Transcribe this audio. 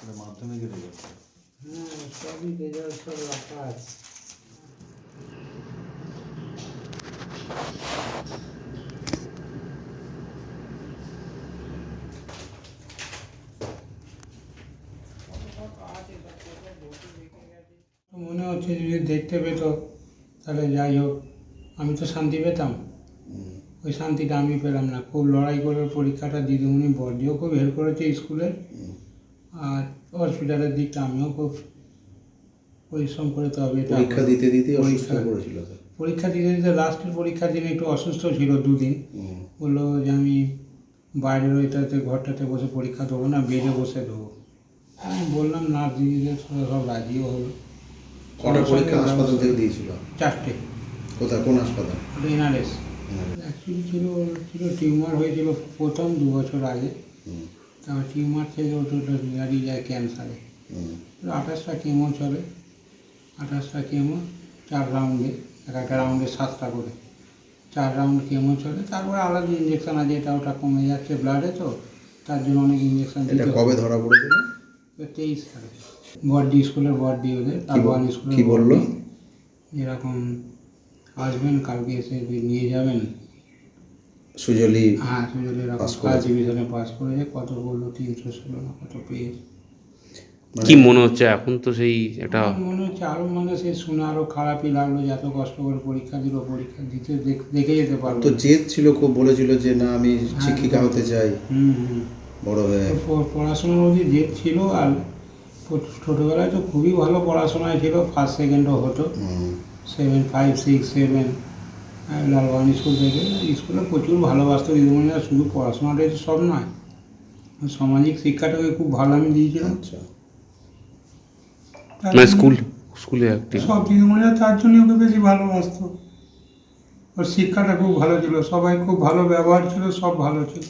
এটা মাধ্যমিকের রেজাল্ট হ্যাঁ সবই রেজাল্ট সব রাখা আছে। মনে হচ্ছে যদি দেখতে পেতো তাহলে যাই হোক আমি তো শান্তি পেতাম। ওই শান্তিটা আমি পেলাম না। খুব লড়াই করে পরীক্ষাটা দিদিমণি বর্দিও খুব হেল্প করেছে স্কুলে। আর হসপিটালের দিকটা আমিও খুব পরিশ্রম করে তবে এটা পরীক্ষা দিতে দিতে অসুস্থ পরীক্ষা- পড়েছিল পরীক্ষা দিতে দিতে লাস্টের পরীক্ষার দিনে একটু অসুস্থ ছিল দুদিন। বলল যে আমি বাইরের ওইটাতে ঘরটাতে বসে পরীক্ষা দেবো না বেডে বসে দেবো। আমি বললাম নার্স দিদিদের সব রাজিও হলো। কটা পরীক্ষা হাসপাতাল থেকে দিয়েছিল? চারটে। কোথায়? কোন হাসপাতাল? এনআরএস। অ্যাকচুয়ালি ছিল ছিল টিউমার হয়েছিল প্রথম দু বছর আগে। তারপর টিউমার থেকে ওটা ওটা বেরিয়ে যায় ক্যান্সারে আঠাশটা কেমো চলে? আঠাশটা কেমো চার রাউন্ডে এক একটা রাউন্ডে সাতটা করে। চার রাউন্ড কেমো চলে? তারপরে আলাদা ইঞ্জেকশন আছে এটা ওটা কমে যাচ্ছে ব্লাডে তো তার জন্য অনেক ইঞ্জেকশন এটা কবে ধরা পড়েছিল? তেইশ সালে বর্ডি স্কুলের বর্ডি ওদের তারপর স্কুলের কি বলল। এরকম আসবেন কালকে এসে নিয়ে যাবেন। সুজলি হ্যাঁ এরকম পাস ডিভিশনে পাস করেছে কত বলল তিনশো ষোলো না কত পেয়েছে। মানে কি মনে হচ্ছে এখন তো সেই একটা মনে হচ্ছে আরও মানে সে শুনে আরও খারাপই লাগল যে এত কষ্ট করে পরীক্ষা দিল পরীক্ষা দিতে দেখে যেতে পারল তো জেদ ছিল খুব বলেছিল যে না আমি শিক্ষিকা হতে চাই। হুম হুম। বড় হয়ে। পড়াশোনার মধ্যে জেদ ছিল আর ছোট- ছোটোবেলায় তো খুবই ভালো পড়াশোনায় ছিল ফার্স্ট সেকেন্ডও হতো। Seven five six seven Lalbagan school থেকে। স্কুলে প্রচুর ভালোবাসত দিদিমণিরা শুধু পড়াশোনাটাই তো সব নয়। সামাজিক শিক্ষাটাকে খুব ভালো আমি দিয়েছিলাম। আচ্ছা। তার মানে জন্য স্কুল স্কুলে একটি সব দিদিমণিরা তার জন্য ওকে বেশি ভালোবাসতো। ওর শিক্ষাটা খুব ভালো ছিল সবাই খুব ভালো ব্যবহার ছিল সব ভালো ছিল।